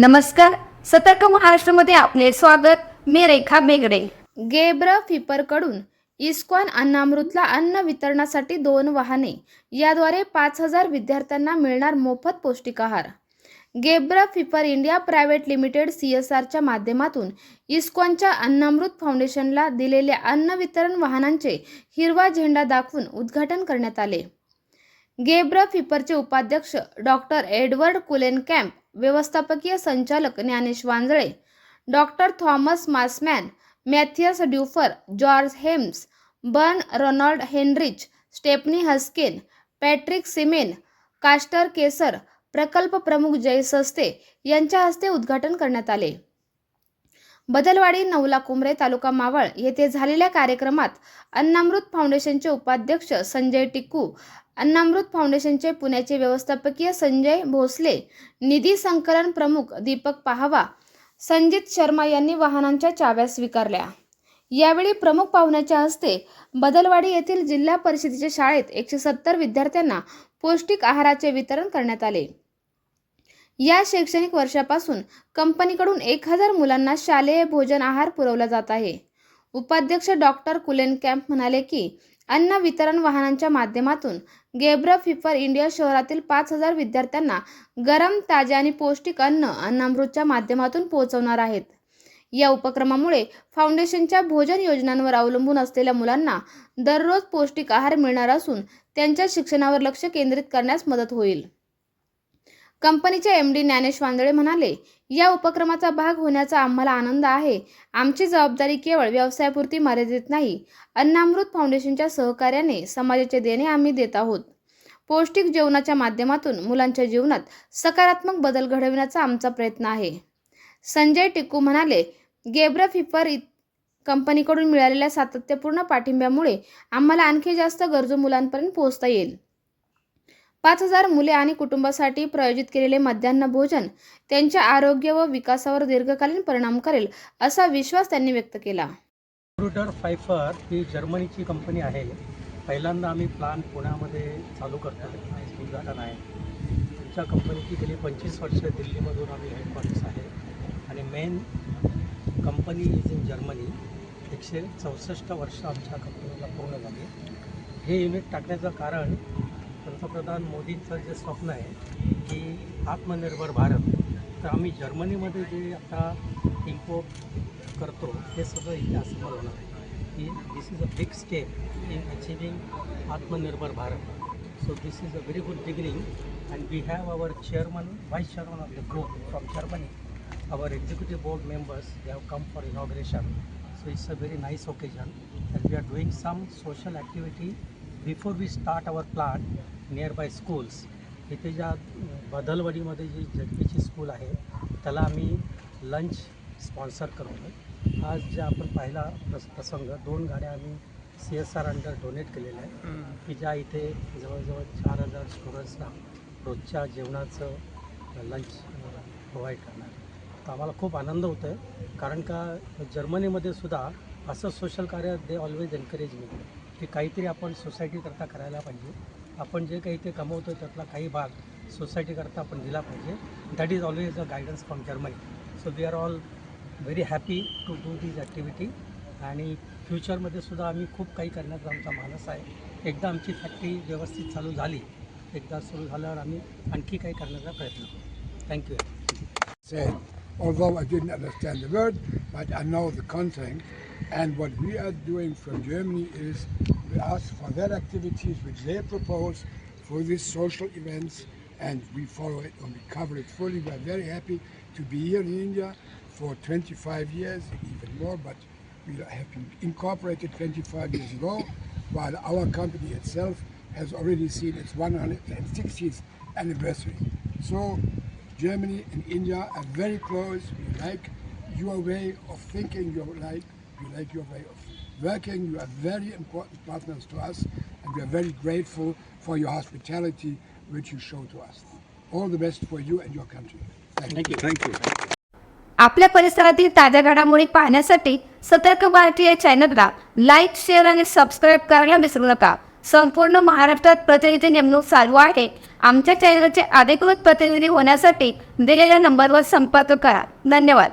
नमस्कार सतर्क महाराष्ट्रामध्ये आपले स्वागत. मी रेखा बेगडे. गेब्र फिपरकडून इस्कॉन अन्नामृतला अन्न वितरणासाठी दोन वाहने. याद्वारे पाच हजार विद्यार्थ्यांना मिळणार मोफत पौष्टिक आहार Gebr Pfeiffer India private limited C S आरच्या माध्यमातून इस्कॉनच्या अन्नामृत फाउंडेशनला दिलेल्या अन्न वितरण वाहनांचे हिरवा झेंडा दाखवून उद्घाटन करण्यात आले. गेब्र फिपरचे उपाध्यक्ष डॉक्टर एडवर्ड कुलेन कॅम्प व्यवस्थापकीय संचालक Dnyanesh Wanjale doctor Thomas Massmann Mathias Dufour George Hems Bern Ronald Heinrich Stepney Husken Patrick Simon Kaster Keser प्रकल्प प्रमुख जय सस्ते यांच्या हस्ते उद्घाटन करण्यात आले. बदलवाडी नवला कुंभरे तालुका मावळ येथे झालेल्या कार्यक्रमात अन्नामृत फाउंडेशनचे उपाध्यक्ष संजय टिक्कू अन्नामृत फाउंडेशनचे पुण्याचे व्यवस्थापकीय संजय भोसले निधी संकलन प्रमुख दीपक पाहवा संजित शर्मा यांनी वाहनांच्या चाव्या स्वीकारल्या. यावेळी प्रमुख पाहुण्याच्या हस्ते बदलवाडी येथील जिल्हा परिषदेच्या शाळेत एकशे सत्तर विद्यार्थ्यांना पौष्टिक आहाराचे वितरण करण्यात आले. या शैक्षणिक वर्षापासून कंपनीकडून एक हजार मुलांना शालेय भोजन आहार पुरवला जात आहे. उपाध्यक्ष डॉक्टर कुलेन कॅम्प म्हणाले की अन्न वितरण वाहनांच्या माध्यमातून गेब्र फिफर इंडिया शहरातील पाच हजार विद्यार्थ्यांना गरम ताजे आणि पौष्टिक अन्न अन्नामृतच्या माध्यमातून पोहोचवणार आहेत. या उपक्रमामुळे फाउंडेशनच्या भोजन योजनांवर अवलंबून असलेल्या मुलांना दररोज पौष्टिक आहार मिळणार असून त्यांच्या शिक्षणावर लक्ष केंद्रित करण्यास मदत होईल. कंपनीचे एम डी ज्ञानेश वांदळे म्हणाले या उपक्रमाचा भाग होण्याचा आम्हाला आनंद आहे. आमची जबाबदारी केवळ व्यवसायापुरती मर्यादित नाही. अन्नामृत फाउंडेशनच्या सहकार्याने समाजाचे देणे आम्ही देत आहोत. पौष्टिक जेवणाच्या माध्यमातून मुलांच्या जीवनात सकारात्मक बदल घडविण्याचा आमचा प्रयत्न आहे. संजय टिक्कू म्हणाले गेब्रा फिफर इत- कंपनीकडून मिळालेल्या सातत्यपूर्ण पाठिंब्यामुळे आम्हाला आणखी जास्त गरजू मुलांपर्यंत पोहोचता येईल. पाच हजार मुले आणि कुटुंबासाठी प्रायोजित केलेले मध्यान्ह भोजन त्यांच्या आरोग्य व विकासावर दीर्घकालीन परिणाम करेल असा विश्वास त्यांनी व्यक्त केला. रुटर फायफर ही जर्मनीची कंपनी आहे. पहिल्यांदा आम्ही प्लान पुण्यामध्ये चालू करतो. उद्घाटन आहे तुमच्या कंपनीची गेली पंचवीस वर्ष दिल्लीमधून आम्ही हेडक्वार्टर्स आहे. आणि main company is in Germany एकशे चौसष्ट वर्ष आमच्या कंपनीला पूर्ण झाली. हे युनिट टाकण्याचं कारण पंतप्रधान मोदींचं जे स्वप्न आहे की आत्मनिर्भर भारत तर आम्ही जर्मनीमध्ये जे आता इम्पोर्ट करतो हे सगळं इथे असं होणार आहे. की this is a big step in achieving Atmanirbhar Bharat. So this is a very good beginning and we have our chairman vice chairman of the group from Germany our executive board members they have come for inauguration. So it's a very nice occasion and we are doing some social activity before we start our plant nearby schools इथे ज्या बदलवाडीमध्ये जी जगपीची school आहे त्याला आम्ही lunch sponsor करतो आज जे आपण पाहिला प्रस प्रसंग दोन गाड्या आम्ही C S R under donate केलेल्या आहेत. की ज्या इथे जवळजवळ चार हजार स्टुडंट्सना रोजच्या जेवणाचं लंच प्रोव्हाइड करणार आहे. तर आम्हाला खूप आनंद होतो आहे कारण का जर्मनीमध्ये सुद्धा असं सोशल कार्य दे ऑलवेज एनकरेज मी ते काहीतरी आपण सोसायटीकरता करायला पाहिजे. आपण जे काही ते कमवतो त्यातला काही भाग सोसायटीकरता आपण दिला पाहिजे. That is always a guidance from Germany so we are all very happy to do these activity आणि फ्युचरमध्ये सुद्धा आम्ही खूप काही करण्याचा आमचा मानस आहे. एकदा आमची फॅक्टरी व्यवस्थित चालू झाली एकदा सुरू झाल्यावर आम्ही आणखी काही करण्याचा प्रयत्न करू. Thank you although I didn't understand the word, but I know the content. And what we are doing from Germany is we ask for their activities which they propose for these social events, and we follow it and we cover it fully. We are very happy to be here in India for 25 years, even more, but we have been incorporated 25 years ago, while our company itself has already seen its 160th anniversary. So Germany and India are very close. We like your way of thinking, you like, we like your way of working. You are very important partners to us, and we are very grateful for your hospitality which you show to us. All the best for you and your country. Thank you. Thank you thank you आपल्या परिसरातील ताज्या घडामोडी पाहण्यासाठी सतर्क भारतीय चॅनलला like share आणि subscribe करायला विसरू नका संपूर्ण महाराष्ट्रात प्रतिनिधी नेमणूक चालू आहे आमच्या चॅनलचे अधिकृत प्रतिनिधी होण्यासाठी दिलेल्या नंबरवर संपर्क करा धन्यवाद